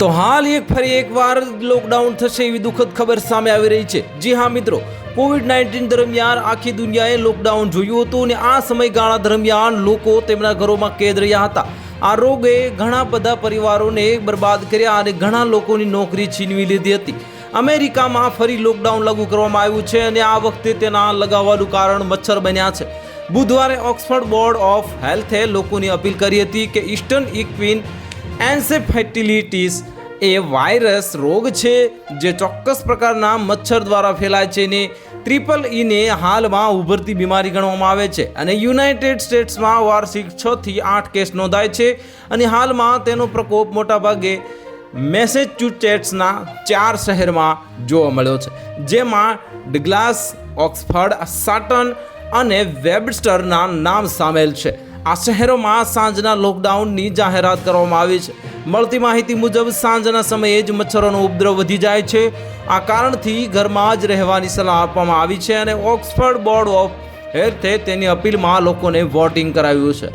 તો હાલ એક ફરી એકવાર લોકડાઉન થશે એવી દુઃખદ ખબર સામે આવી રહી છે. જી હા મિત્રો, કોવિડ નાઇન્ટીન દરમિયાન આખી દુનિયાએ લોકડાઉન જોયું હતું અને આ સમયગાળા દરમિયાન લોકો તેમના ઘરોમાં કેદ રહ્યા હતા. આ રોગે ઘણા બધા પરિવારોને બરબાદ કર્યા અને ઘણા લોકોની નોકરી છીનવી લીધી હતી. અમેરિકામાં ફરી લોકડાઉન લાગુ કરવામાં આવ્યું છે અને આ વખતે તેના લગાવવાનું કારણ મચ્છર બન્યા છે. બુધવારે ઓક્સફર્ડ બોર્ડ ઓફ હેલ્થે લોકોની અપીલ કરી હતી કે ઇસ્ટર્ન ઇક્વિન એન્સેફેટિલિટીસ એ વાયરસ રોગ છે જે ચોક્કસ પ્રકારના મચ્છર દ્વારા ફેલાય છે ને ટ્રિપલ ઈને હાલમાં ઉભરતી બીમારી ગણવામાં આવે છે. અને યુનાઇટેડ સ્ટેટ્સમાં વાર્ષિક છ થી આઠ કેસ નોંધાય છે અને હાલમાં તેનો પ્રકોપ મોટાભાગે મેસેચ્યુસેટ્સના ચાર શહેરમાં જોવા મળ્યો છે. જેમાં ડગ્લાસ, ઓક્સફર્ડ, સાટન અને વેબસ્ટરના નામ સામેલ છે. આ શહેરોમાં સાંજના લોકડાઉનની જાહેરાત કરવામાં આવી છે. મળતી માહિતી મુજબ સાંજના સમયે જ મચ્છરોનો ઉપદ્રવ વધી જાય છે. આ કારણથી ઘરમાં જ રહેવાની સલાહ આપવામાં આવી છે અને ઓક્સફર્ડ બોર્ડ ઓફ હેલ્થે તેની અપીલમાં લોકોને વોટિંગ કરાવ્યું છે.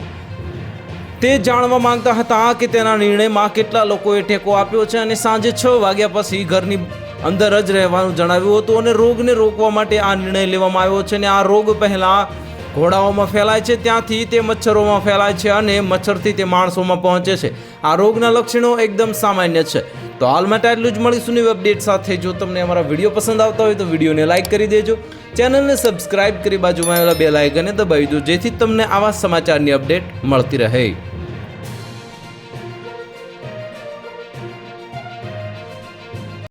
તે જાણવા માંગતા હતા કે તેના નિર્ણયમાં કેટલા લોકોએ ટેકો આપ્યો છે અને સાંજે છ વાગ્યા પછી ઘરની અંદર જ રહેવાનું જણાવ્યું હતું અને રોગને રોકવા માટે આ નિર્ણય લેવામાં આવ્યો છે અને આ રોગ પહેલાં ઘોડાઓમાં ફેલાય છે, ત્યાંથી તે મચ્છરોમાં ફેલાય છે અને મચ્છરથી તે માણસોમાં પહોંચે છે. આ રોગના લક્ષણો એકદમ સામાન્ય છે. તો હાલ માટે આટલું જ મળીશું નવી અપડેટ સાથે. જો તમને અમારા વીડિયો પસંદ આવતા હોય તો વિડીયોને લાઇક કરી દેજો. ચેનલને સબસ્ક્રાઇબ કરી બાજુમાં આવેલા બે લાઇકને દબાવી દો, જેથી તમને આવા સમાચારની અપડેટ મળતી રહે.